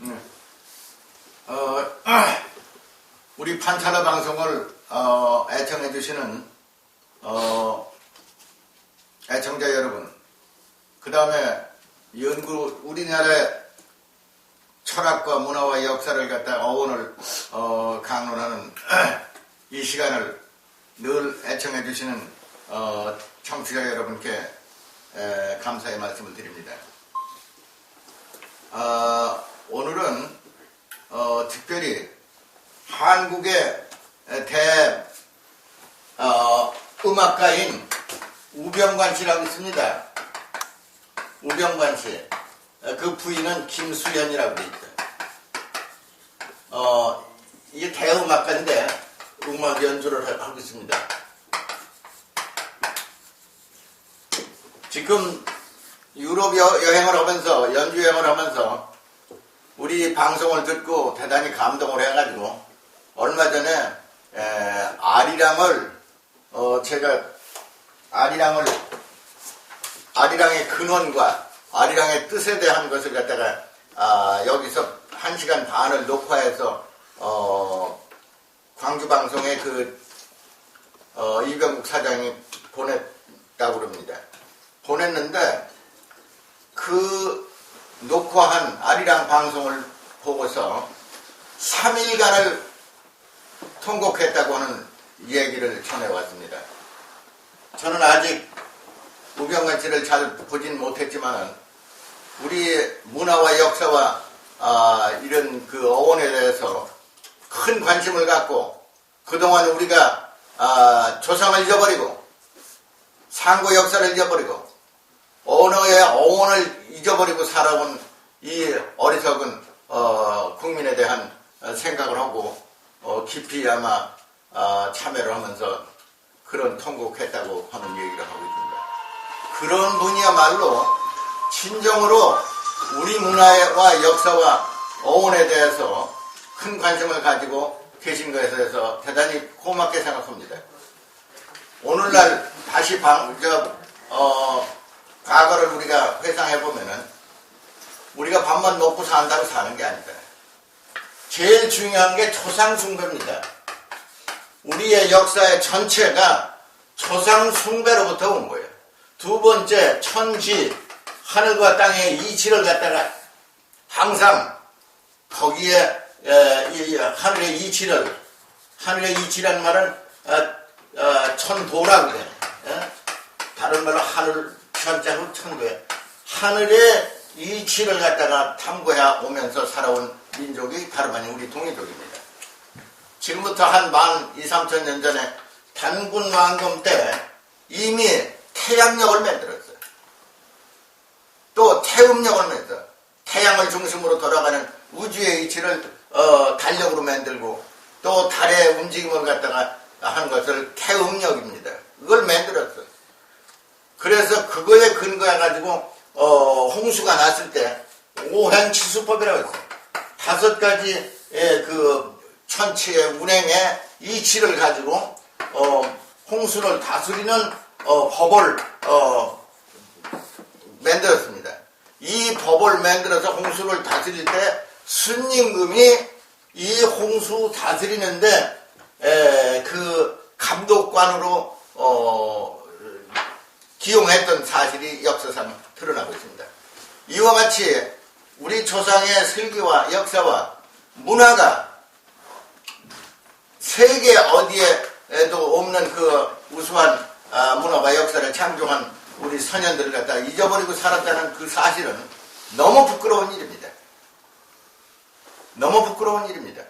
음. 어, 우리 판타라 방송을 어, 애청해 주시는 어, 애청자 여러분, 그 다음에 연구 우리나라의 철학과 문화와 역사를 갖다 어원을 어, 강론하는 이 시간을 늘 애청해 주시는 어, 청취자 여러분께 에, 감사의 말씀을 드립니다. 아, 오늘은 어, 특별히 한국의 대 어, 음악가인 우병관 씨라고 있습니다. 우병관 씨. 어, 그 부인은 김수현이라고 돼 있어요. 어, 이게 대음악가인데 음악 연주를 하- 하고 있습니다. 지금 유럽 여, 여행을 하면서 연주 여행을 하면서 우리 방송을 듣고 대단히 감동을 해가지고 얼마 전에 에, 아리랑을 어, 제가 아리랑을 아리랑의 근원과 아리랑의 뜻에 대한 것을 갖다가 아, 여기서 한 시간 반을 녹화해서 어, 광주 방송에 그 어, 이병국 사장이 보냈다고 그럽니다. 보냈는데 그 녹화한 아리랑 방송을 보고서 3일간을 통곡했다고 하는 얘기를 전해왔습니다. 저는 아직 우병관 씨를 잘 보진 못했지만 우리 문화와 역사와 아, 이런 그 어원에 대해서 큰 관심을 갖고 그동안 우리가 아, 조상을 잊어버리고 상고 역사를 잊어버리고 언어의 어원을 잊어버리고 살아온 이 어리석은 어, 국민에 대한 어, 생각을 하고 어, 깊이 아마 아, 참여를 하면서 그런 통곡했다고 하는 얘기를 하고 있습니다. 그런 분이야말로 진정으로 우리 문화와 역사와 어원에 대해서 큰 관심을 가지고 계신 것에 대해서 대단히 고맙게 생각합니다. 오늘날 다시 방, 저, 어, 과거를 우리가 회상해 보면은 우리가 밥만 먹고 산다고 사는 게 아니다. 제일 중요한 게 조상숭배입니다. 우리의 역사의 전체가 조상숭배로부터 온 거예요. 두 번째, 천지, 하늘과 땅의 이치를 갖다가 항상 거기에 하늘의 이치를 하늘의 이치란 말은 어, 어, 천도라고 그래. 예? 다른 말로 하늘 천자로 천도에 하늘의 이치를 갖다가 탐구해 오면서 살아온 민족이 다름 아닌 우리 동이족입니다. 지금부터 한 만 2, 3천 년 전에 단군 왕금 때 이미 태양력을 만들었어요. 또 태음력을 만들어 태양을 중심으로 돌아가는 우주의 이치를 어, 달력으로 만들고 또 달의 움직임을 갖다가 한 것을 태음력입니다. 그걸 만들었어요. 그래서 그거에 근거해가지고 어, 홍수가 났을 때 오행치수법이라고 했어요. 다섯 가지의 그 천체의 운행의 이치를 가지고 어, 홍수를 다스리는 어, 법을 어, 만들었습니다. 이 법을 만들어서 홍수를 다스릴 때 스님금이 이 홍수 다스리는데 에, 그 감독관으로 어, 기용했던 사실이 역사상 드러나고 있습니다. 이와 같이 우리 조상의 슬기와 역사와 문화가 세계 어디에도 없는 그 우수한 아, 문화와 역사를 창조한 우리 선현들을 갖다 잊어버리고 살았다는 그 사실은 너무 부끄러운 일입니다. 너무 부끄러운 일입니다.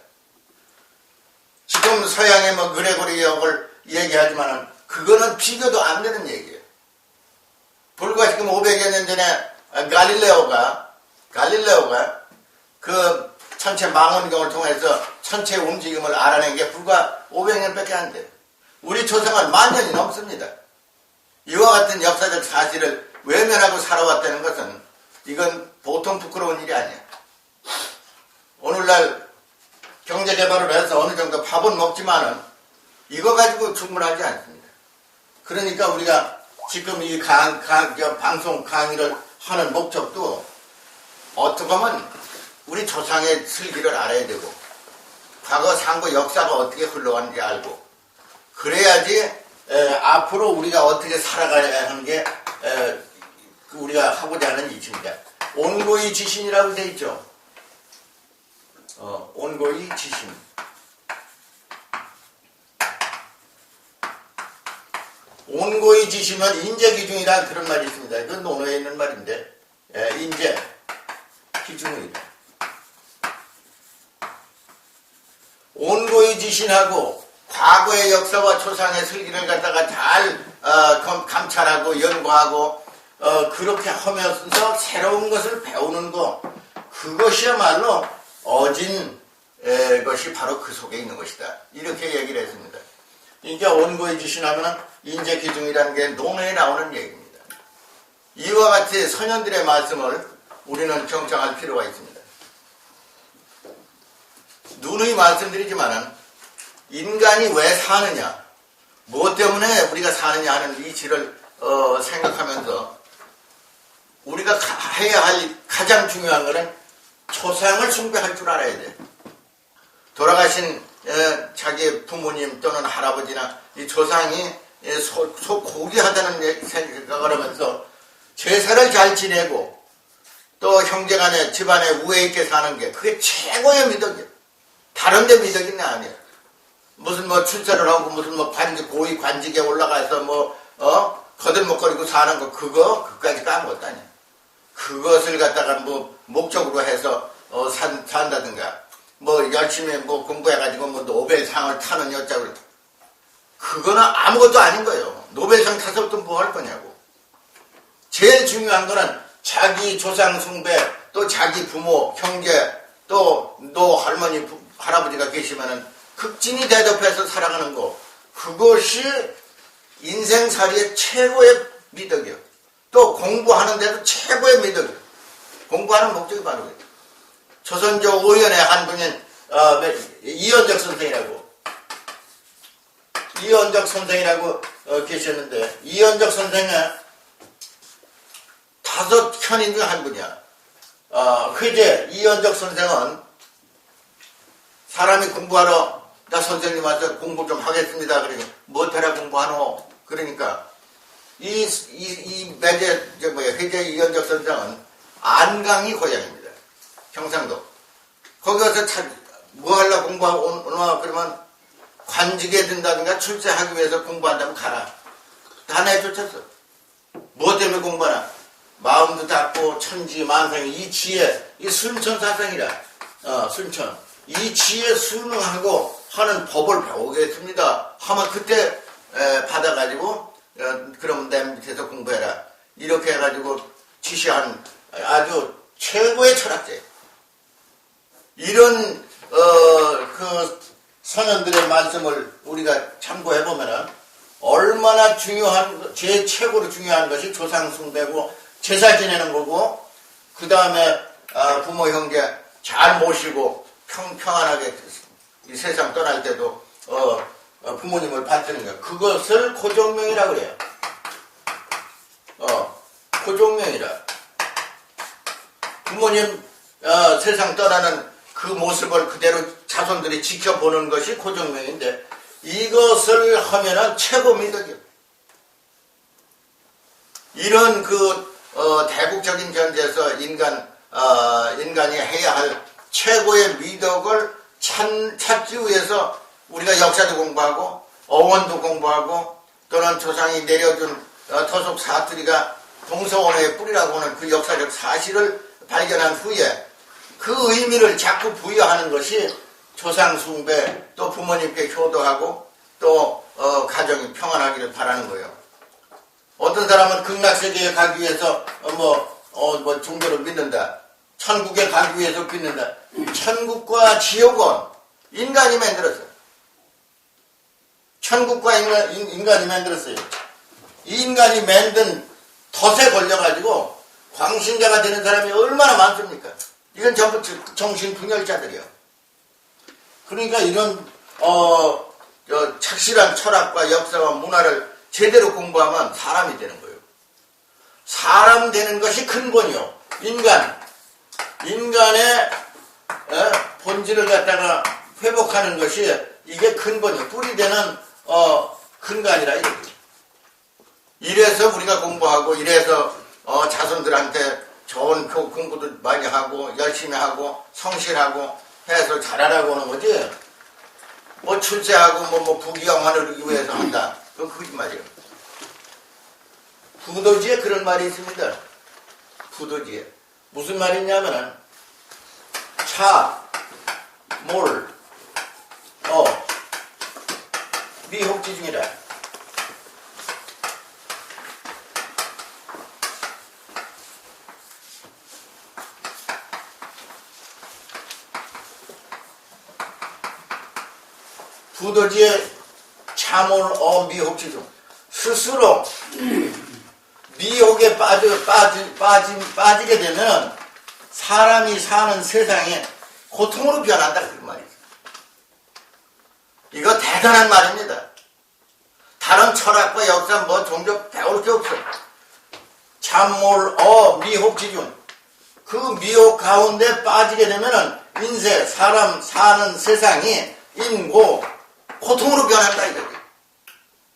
지금 서양의 뭐 그레고리 역을 얘기하지만은 그거는 비교도 안 되는 얘기예요. 불과 지금 500여 년 전에 갈릴레오가 갈릴레오가 그 천체 망원경을 통해서 천체 움직임을 알아낸 게 불과 500년밖에 안 돼요. 우리 조상은 만 년이 넘습니다. 이와 같은 역사적 사실을 외면하고 살아왔다는 것은 이건 보통 부끄러운 일이 아니야. 오늘날 경제 개발을 해서 어느 정도 밥은 먹지만은 이거 가지고 충분하지 않습니다. 그러니까 우리가 지금 이 강, 강, 저 방송 강의를 하는 목적도 어떻게 보면 우리 조상의 슬기를 알아야 되고 과거 상고 역사가 어떻게 흘러왔는지 알고 그래야지 에, 앞으로 우리가 어떻게 살아가야 하는 게 에, 그 우리가 하고자 하는 일입니다. 온고의 지신이라고 돼 있죠. 어, 온고의 지신. 온고의 지시면 인재기중이라는 그런 말이 있습니다. 이건 논어에 있는 말인데, 예, 인재, 기중의다. 온고의 지신하고 과거의 역사와 초상의 슬기를 갖다가 잘 어, 검- 감찰하고 연구하고 어, 그렇게 하면서 새로운 것을 배우는 거 그것이야말로 어진 에, 것이 바로 그 속에 있는 것이다. 이렇게 얘기를 했습니다. 이게 온고의 지신하면 인재 기중이라는 게 논어에 나오는 얘기입니다. 이와 같이 선현들의 말씀을 우리는 경청할 필요가 있습니다. 누누이 말씀드리지만은 인간이 왜 사느냐, 무엇 때문에 우리가 사느냐 하는 이치를 어, 생각하면서 우리가 가- 해야 할 가장 중요한 것은 초상을 숭배할 줄 알아야 돼. 돌아가신 에, 자기 부모님 또는 할아버지나 이 조상이 에, 소, 소 고귀하다는 얘- 생각을 하면서 제사를 잘 지내고 또 형제간에 집안에 우애 있게 사는 게 그게 최고의 미덕이야. 다른 데 미덕이 아니야. 무슨 뭐 출세를 하고 무슨 뭐 관직 고위 관직에 올라가서 뭐어 거들먹거리고 사는 거 그거 아무것도 아니야. 그것을 갖다가 뭐 목적으로 해서 어, 산, 산다든가 뭐 열심히 뭐 공부해가지고 뭐 노벨상을 타는 여자를 그거는 아무것도 아닌 거예요. 노벨상 타서 또 뭐 할 거냐고. 제일 중요한 거는 자기 조상 숭배 또 자기 부모 형제 또 너 할머니 부- 할아버지가 계시면은 극진히 대접해서 살아가는 거 그것이 인생살이의 최고의 미덕이요. 또 공부하는데도 최고의 미덕이요. 공부하는 목적이 바로 그래요. 조선조 오연의 한 분인 어, 이현적 선생이라고 이현적 선생이라고 어, 계셨는데 이현적 선생은 다섯 현인 중 한 분이야. 어, 그제 이현적 선생은 사람이 공부하러 나 선생님 와서 공부 좀 하겠습니다. 그러니 뭐하라 공부하노? 그러니까 이, 이, 이 매제, 저 뭐야, 회제 이현적 선생은 안강이 고향입니다. 경상도. 거기 가서 차, 뭐 하려 공부하고 오나 그러면 관직에 든다든가 출세하기 위해서 공부한다면 가라. 다 내쫓았어. 뭐 때문에 공부하나? 마음도 닫고 천지 만상이 이 지혜, 이 순천 사상이라, 어, 순천. 이 지혜 순응하고 하는 법을 배우겠습니다. 하면 그때 에, 받아가지고 어, 그럼 내 밑에서 공부해라. 이렇게 해가지고 지시한 아주 최고의 철학자. 이런 어, 그 선현들의 말씀을 우리가 참고해 보면은 얼마나 중요한 제 최고로 중요한 것이 조상 숭배고 제사 지내는 거고 그 다음에 부모 형제 잘 모시고 평, 평안하게 이 세상 떠날 때도 어, 어, 부모님을 받드는 거 그것을 고종명이라 그래요. 어, 고종명이라 부모님 어, 세상 떠나는 그 모습을 그대로 자손들이 지켜보는 것이 고정명인데 이것을 하면은 최고 미덕이요. 이런 그 어, 대국적인 견제에서 인간 어, 인간이 해야 할 최고의 미덕을 찾, 찾기 위해서 우리가 역사도 공부하고 어원도 공부하고 또는 조상이 내려준 어, 토속 사투리가 동서원어의 뿌리라고 하는 그 역사적 사실을 발견한 후에 그 의미를 자꾸 부여하는 것이 조상 숭배 또 부모님께 효도하고 또 어, 가정이 평안하기를 바라는 거예요. 어떤 사람은 극락세계에 가기 위해서 어, 뭐, 어, 뭐 종교를 믿는다. 천국에 가기 위해서 믿는다. 천국과 지옥은 인간이 만들었어요. 천국과 인간, 인- 인간이 만들었어요. 이 인간이 만든 덫에 걸려가지고 광신자가 되는 사람이 얼마나 많습니까? 이건 전부 정신 분열자들이요. 그러니까 이런 어, 저 착실한 철학과 역사와 문화를 제대로 공부하면 사람이 되는 거예요. 사람 되는 것이 근본이요. 인간, 인간의 본질을 갖다가 회복하는 것이 이게 근본이 뿌리 되는 어, 근간이라 이거지. 이래서 우리가 공부하고 이래서 어, 자손들한테 좋은 교- 공부도 많이 하고 열심히 하고 성실하고 해서 잘하라고 하는 거지. 뭐 출세하고 뭐, 뭐 부귀영화를 이루기 위해서 한다. 그건 거짓말이에요. 부도지에 그런 말이 있습니다. 부도지에. 무슨 말이냐면은 차, 몰, 어, 미혹지 중이라. 부도지에 참을 어 미혹지 중 스스로 미혹에 빠져 빠지 빠지 빠지게 되면 사람이 사는 세상에 고통으로 변한다 그 말이죠. 이거 대단한 말입니다. 다른 철학과 역사 뭐 종교 배울 게 없어. 참몰 어 미혹 지중 그 미혹 가운데 빠지게 되면은 인생 사람 사는 세상이 인고 고통으로 변한다 이거지.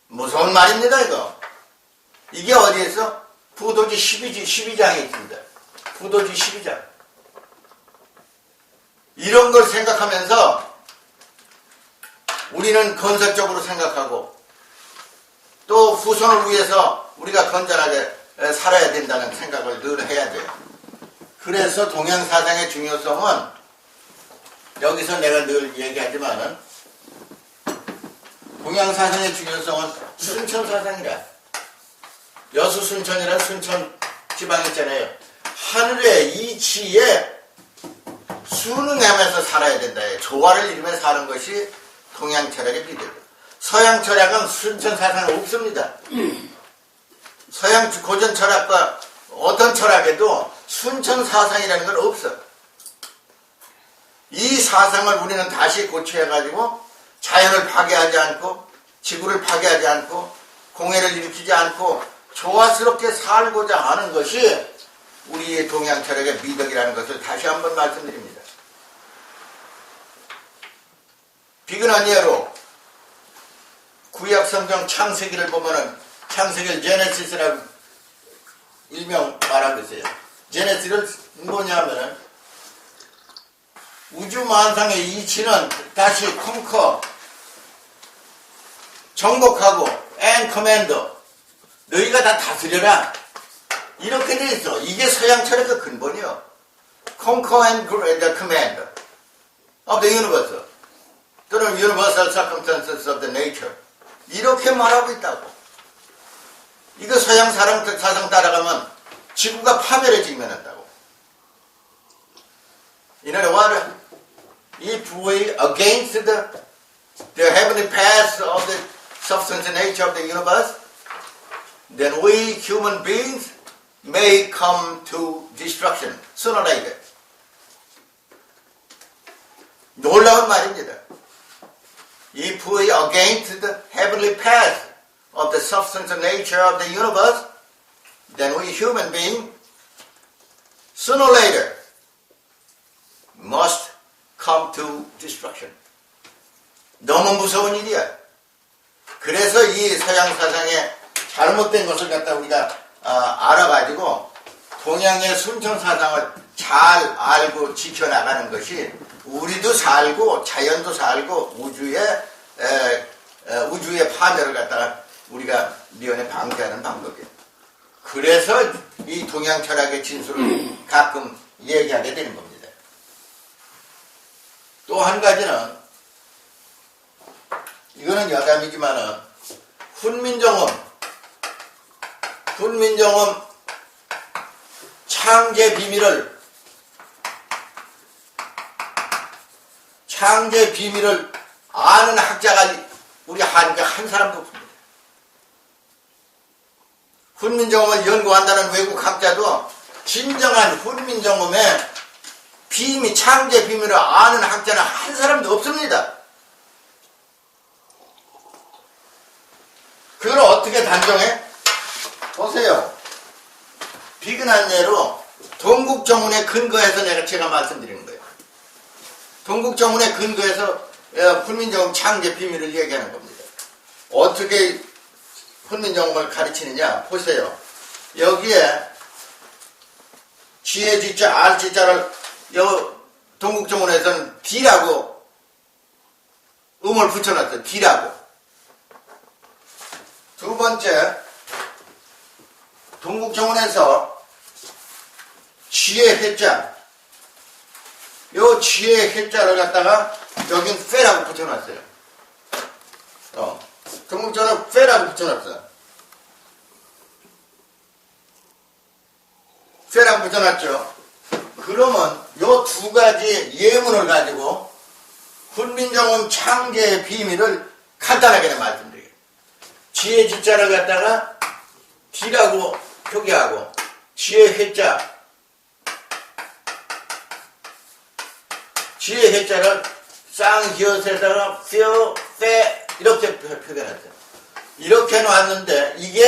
무서운 말입니다 이거. 이게 어디에서? 부도지 12지, 12장에 있습니다. 부도지 12장. 이런 걸 생각하면서 우리는 건설적으로 생각하고 또 후손을 위해서 우리가 건전하게 에, 살아야 된다는 생각을 늘 해야 돼요. 그래서 동양사상의 중요성은 여기서 내가 늘 얘기하지만은 동양사상의 중요성은 순천사상이라. 여수 순천이라는 순천 지방 있잖아요. 하늘의 이치에 순응하면서 살아야 된다. 조화를 이루며 사는 것이 동양 철학의 비대죠. 서양 철학은 순천 사상은 없습니다. 서양 고전 철학과 어떤 철학에도 순천 사상이라는 건 없어. 이 사상을 우리는 다시 고쳐해가지고 자연을 파괴하지 않고 지구를 파괴하지 않고 공해를 일으키지 않고 조화스럽게 살고자 하는 것이 우리의 동양 철학의 미덕이라는 것을 다시 한번 말씀드립니다. 비근한 예로 구약 성경 창세기를 보면은 창세기를 제네시스라고 일명 말하고 있어요. 제네시스는 뭐냐면은 우주 만상의 이치는 다시 컨커 정복하고 앤 커맨더 너희가 다 다스려라 이렇게 돼 있어. 이게 서양 철학의 근본이요. Conquer and the command of the universe. 또는 universal circumstances of the nature. 이렇게 말하고 있다고. 이거 서양 사람 사상 따라가면 지구가 파멸에 직면한다고. In other words, if we against the, the heavenly path of substance and nature of the universe, then we human beings may come to destruction sooner or later. 놀라운 말입니다. If we against the heavenly path of the substance and nature of the universe, then we human beings sooner or later must come to destruction. 너무 무서운 일이야. 그래서 이 서양 사상의 잘못된 것을 갖다 우리가 아, 알아가지고 동양의 순천 사상을 잘 알고 지켜나가는 것이 우리도 살고 자연도 살고 우주의 에, 에, 우주의 파멸을 갖다가 우리가 미연에 방지하는 방법이에요. 그래서 이 동양 철학의 진술을 가끔 얘기하게 되는 겁니다. 또 한 가지는 이거는 여담이지만은 훈민정음 훈민정음 창제 비밀을 창제 비밀을 아는 학자가 우리 한국에 한 사람도 없습니다. 훈민정음을 연구한다는 외국 학자도 진정한 훈민정음의 비밀, 창제 비밀을 아는 학자는 한 사람도 없습니다. 그걸 어떻게 단정해? 보세요. 비근한 예로 동국정운에 근거해서 내가 제가 말씀드리는 거예요. 동국정운의 근거에서 어, 훈민정음 창제 비밀을 얘기하는 겁니다. 어떻게 훈민정음을 가르치느냐 보세요. 여기에 지혜 지자 알 지자를 여 동국정운에서는 D라고 음을 붙여놨어요. D라고. 두 번째 동국정운에서 지혜 해자 요 지혜 해자를 갖다가 여긴 페라고 붙여놨어요. 어. 동국정운은 페라고 붙여놨어요. 페라고 붙여놨죠. 그러면 요 두 가지 예문을 가지고 훈민정음 창제의 비밀을 간단하게 말씀드려요. 지혜 지자를 갖다가 D라고 표기하고 지혜 해자 지혜 해자를 쌍히엇에다가 뼈, 빼 이렇게 표- 표현했어요. 이렇게 놨는데 이게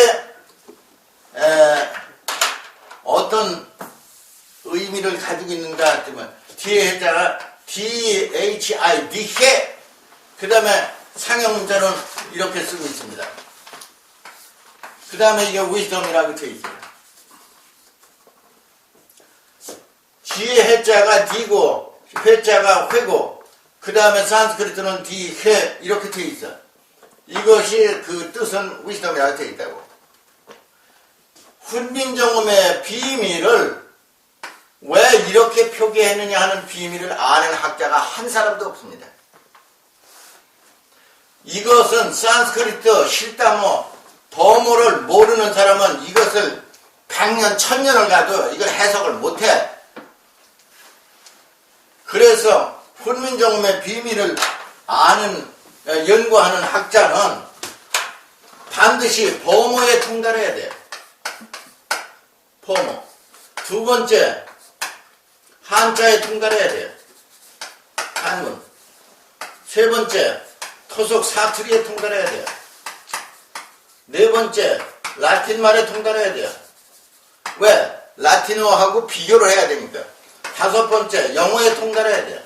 에, 어떤 의미를 가지고 있는가 하면 뒤에 해자가 DHI, 디해 그 다음에 상형 문자는 이렇게 쓰고 있습니다. 그 다음에 이게 위스덤이라고 되어 있어요. 지혜 해자가 D고 회자가 회고 그 다음에 산스크리트는 디 해 이렇게 되어 있어. 이것이 그 뜻은 위스덤이라고 되어 있다고. 훈민정음의 비밀을 왜 이렇게 표기했느냐 하는 비밀을 아는 학자가 한 사람도 없습니다. 이것은 산스크리트, 실다모, 버모를 모르는 사람은 이것을 백년, 천년을 가도 이걸 해석을 못해. 그래서 훈민정음의 비밀을 아는, 어, 연구하는 학자는 반드시 버모에 통달해야 돼요. 포모. 두 번째, 한자에 통달해야 돼요. 한문. 세 번째, 토속 사투리에 통달해야 돼요. 네 번째, 라틴 말에 통달해야 돼요. 왜? 라틴어하고 비교를 해야 되니까. 다섯 번째, 영어에 통달해야 돼요.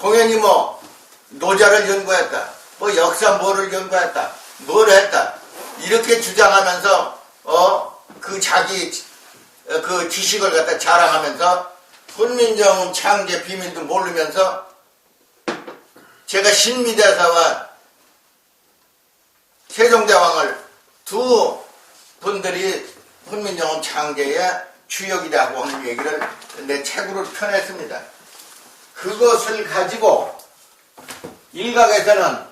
공연이 뭐, 노자를 연구했다. 뭐, 역사 뭐를 연구했다. 뭘 했다. 이렇게 주장하면서, 어, 그 자기, 어, 그 지식을 갖다 자랑하면서, 훈민정음 창제 비밀도 모르면서, 제가 신미대사와 세종대왕을 두 분들이 훈민정음 창제의 주역이라고 하는 얘기를 내 책으로 펴냈습니다. 그것을 가지고 일각에서는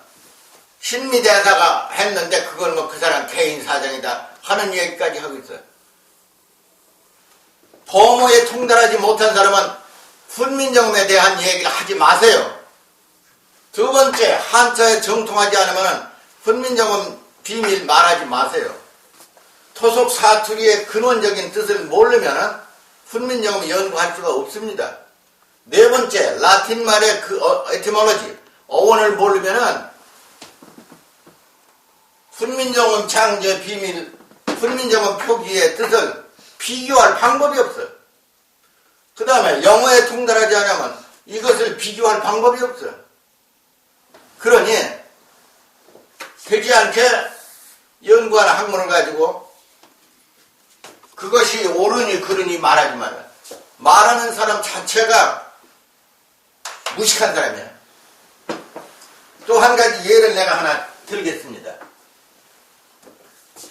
신미대사가 했는데 그건 뭐 그 사람 개인 사정이다 하는 얘기까지 하고 있어요. 범어에 통달하지 못한 사람은 훈민정음에 대한 얘기를 하지 마세요. 두 번째, 한자에 정통하지 않으면 훈민정음 비밀 말하지 마세요. 토속 사투리의 근원적인 뜻을 모르면 훈민정음 연구할 수가 없습니다. 네 번째, 라틴 말의 그 어, 에티몰로지, 어원을 모르면은 훈민정음 창제 비밀, 훈민정음 표기의 뜻을 비교할 방법이 없어요. 그 다음에 영어에 통달하지 않으면 이것을 비교할 방법이 없어요. 그러니 되지 않게 연구하는 학문을 가지고 그것이 옳으니 그르니 말하지 마라. 말하는 사람 자체가 무식한 사람이야. 또 한 가지 예를 내가 하나 들겠습니다.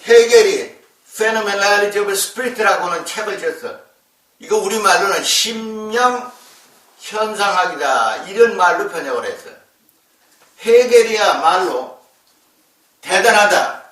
해겔이 Phenomenality of Spirit라고 하는 책을 썼어. 이거 우리말로는 심령 현상학이다. 이런 말로 번역을 했어. 해겔이야 말로 대단하다.